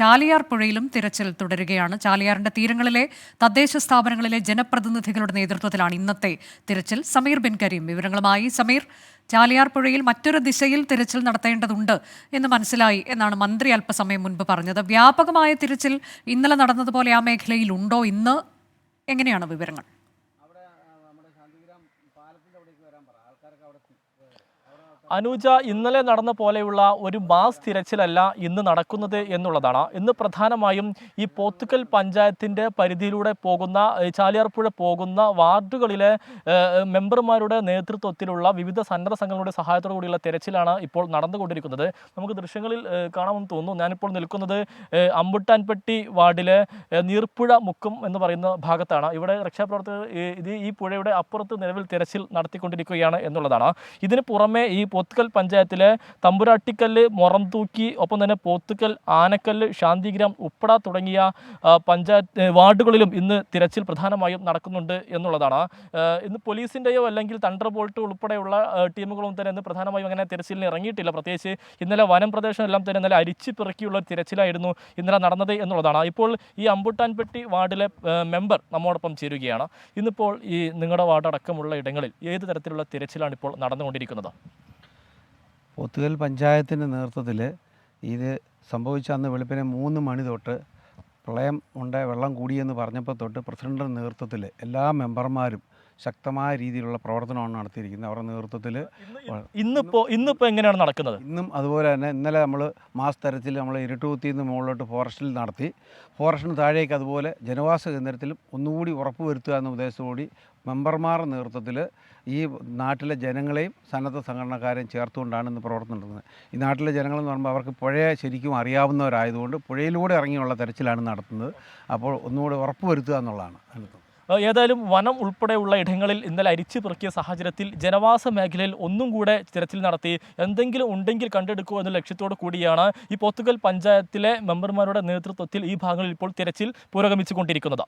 ചാലിയാർ പുഴയിലും തിരച്ചിൽ തുടരുകയാണ്. ചാലിയാറിന്റെ തീരങ്ങളിലെ തദ്ദേശ സ്ഥാപനങ്ങളിലെ ജനപ്രതിനിധികളുടെ നേതൃത്വത്തിലാണ് ഇന്നത്തെ തിരച്ചിൽ. സമീർ ബിൻ കരീം വിവരങ്ങളുമായി. സമീർ ചാലിയാർ പുഴയിൽ മറ്റൊരു ദിശയിൽ തിരച്ചിൽ നടത്തേണ്ടതുണ്ട് എന്ന് മനസ്സിലായി എന്നാണ് മന്ത്രി അല്പസമയം മുൻപ് പറഞ്ഞത്. വ്യാപകമായ തിരച്ചിൽ ഇന്നലെ നടന്നതുപോലെ ആ മേഖലയിൽ ഉണ്ടോ ഇന്ന് എങ്ങനെയാണ് വിവരങ്ങൾ? അനൂജ ഇന്നലെ നടന്ന പോലെയുള്ള ഒരു മാസ് തിരച്ചിലല്ല ഇന്ന് നടക്കുന്നത് എന്നുള്ളതാണ്. ഇന്ന് പ്രധാനമായും ഈ പോത്തുക്കൽ പഞ്ചായത്തിന്റെ പരിധിയിലൂടെ പോകുന്ന ചാലിയാർപ്പുഴ പോകുന്ന വാർഡുകളിലെ മെമ്പർമാരുടെ നേതൃത്വത്തിലുള്ള വിവിധ സന്നദ്ധ സംഘങ്ങളുടെ സഹായത്തോടു കൂടിയുള്ള തിരച്ചിലാണ് ഇപ്പോൾ നടന്നുകൊണ്ടിരിക്കുന്നത്. നമുക്ക് ദൃശ്യങ്ങളിൽ കാണാമെന്ന് തോന്നുന്നു. ഞാനിപ്പോൾ നിൽക്കുന്നത് അമ്പുട്ടാൻപെട്ടി വാർഡിലെ നീർപ്പുഴ മുക്കം എന്ന് പറയുന്ന ഭാഗത്താണ്. ഇവിടെ രക്ഷാപ്രവർത്തകർ ഇത് ഈ പുഴയുടെ അപ്പുറത്ത് നിലവിൽ തിരച്ചിൽ നടത്തിക്കൊണ്ടിരിക്കുകയാണ് എന്നുള്ളതാണ്. ഇതിന് പുറമെ ഈ പോത്തുക്കൽ പഞ്ചായത്തിലെ തമ്പുരാട്ടിക്കല്ല് മൊറംതൂക്കി ഒപ്പം തന്നെ പോത്തുക്കൽ ആനക്കല്ല് ശാന്തിഗ്രാം ഉപ്പട തുടങ്ങിയ പഞ്ചായത്ത് വാർഡുകളിലും ഇന്ന് തിരച്ചിൽ പ്രധാനമായും നടക്കുന്നുണ്ട് എന്നുള്ളതാണ്. ഇന്ന് പോലീസിന്റെയോ അല്ലെങ്കിൽ തണ്ടർ ബോൾട്ട് ഉൾപ്പെടെയുള്ള ടീമുകളും തന്നെ ഇന്ന് പ്രധാനമായും അങ്ങനെ തിരച്ചിലിന് ഇറങ്ങിയിട്ടില്ല. പ്രത്യേകിച്ച് ഇന്നലെ വനം പ്രദേശം എല്ലാം തന്നെ ഇന്നലെ അരിച്ചു പിറക്കിയുള്ള തിരച്ചിലായിരുന്നു ഇന്നലെ നടന്നത് എന്നുള്ളതാണ്. ഇപ്പോൾ ഈ അമ്പുട്ടാൻപെട്ടി വാർഡിലെ മെമ്പർ നമ്മോടൊപ്പം ചേരുകയാണ്. ഇന്നിപ്പോൾ ഈ നിങ്ങളുടെ വാർഡ് അടക്കമുള്ള ഇടങ്ങളിൽ ഏത് തരത്തിലുള്ള തിരച്ചിലാണ് ഇപ്പോൾ നടന്നുകൊണ്ടിരിക്കുന്നത്? പോത്തുകൽ പഞ്ചായത്തിന്റെ നേതൃത്വത്തിൽ ഇത് സംഭവിച്ച അന്ന് വെളുപ്പിനെ മൂന്ന് മണി തൊട്ട് പ്രളയം ഉണ്ട് വെള്ളം കൂടിയെന്ന് പറഞ്ഞപ്പോൾ തൊട്ട് പ്രസിഡന്റിന്റെ നേതൃത്വത്തിൽ എല്ലാ മെമ്പർമാരും ശക്തമായ രീതിയിലുള്ള പ്രവർത്തനമാണ് നടത്തിയിരിക്കുന്നത്. അവരുടെ നേതൃത്വത്തിൽ ഇന്നിപ്പോൾ ഇന്നിപ്പോൾ എങ്ങനെയാണ് നടക്കുന്നത്? ഇന്നും അതുപോലെ തന്നെ ഇന്നലെ നമ്മൾ മാസ് തരത്തിൽ നമ്മൾ ഇരുട്ടുകുത്തിയിൽ നിന്ന് മുകളിലോട്ട് ഫോറസ്റ്റിൽ നടത്തി. ഫോറസ്റ്റിന് താഴേക്ക് അതുപോലെ ജനവാസ കേന്ദ്രത്തിലും ഒന്നുകൂടി ഉറപ്പ് വരുത്തുക എന്ന ഉദ്ദേശത്തോടുകൂടി മെമ്പർമാരുടെ നേതൃത്വത്തിൽ ഈ നാട്ടിലെ ജനങ്ങളെയും സന്നദ്ധ സംഘടനക്കാരെയും ചേർത്തുകൊണ്ടാണ് ഇന്ന് പ്രവർത്തനം നടത്തുന്നത്. ഈ നാട്ടിലെ ജനങ്ങളെന്ന് പറയുമ്പോൾ അവർക്ക് പുഴയെ ശരിക്കും അറിയാവുന്നവരായതുകൊണ്ട് പുഴയിലൂടെ ഇറങ്ങിയുള്ള തെരച്ചിലാണ് നടത്തുന്നത്. അപ്പോൾ ഒന്നുകൂടി ഉറപ്പ് വരുത്തുക എന്നുള്ളതാണ് ഏഹ് ഏതായാലും വനം ഉൾപ്പെടെയുള്ള ഇടങ്ങളിൽ ഇന്നലെ അരിച്ചു പെറുക്കിയ സാഹചര്യത്തിൽ ജനവാസ മേഖലയിൽ ഒന്നും കൂടെ തിരച്ചിൽ നടത്തി എന്തെങ്കിലും ഉണ്ടെങ്കിൽ കണ്ടെടുക്കുക എന്ന ലക്ഷ്യത്തോടു കൂടിയാണ് ഈ പോത്തുകൽ പഞ്ചായത്തിലെ മെമ്പർമാരുടെ നേതൃത്വത്തിൽ ഈ ഭാഗങ്ങളിൽ ഇപ്പോൾ തിരച്ചിൽ പുരോഗമിച്ചുകൊണ്ടിരിക്കുന്നത്.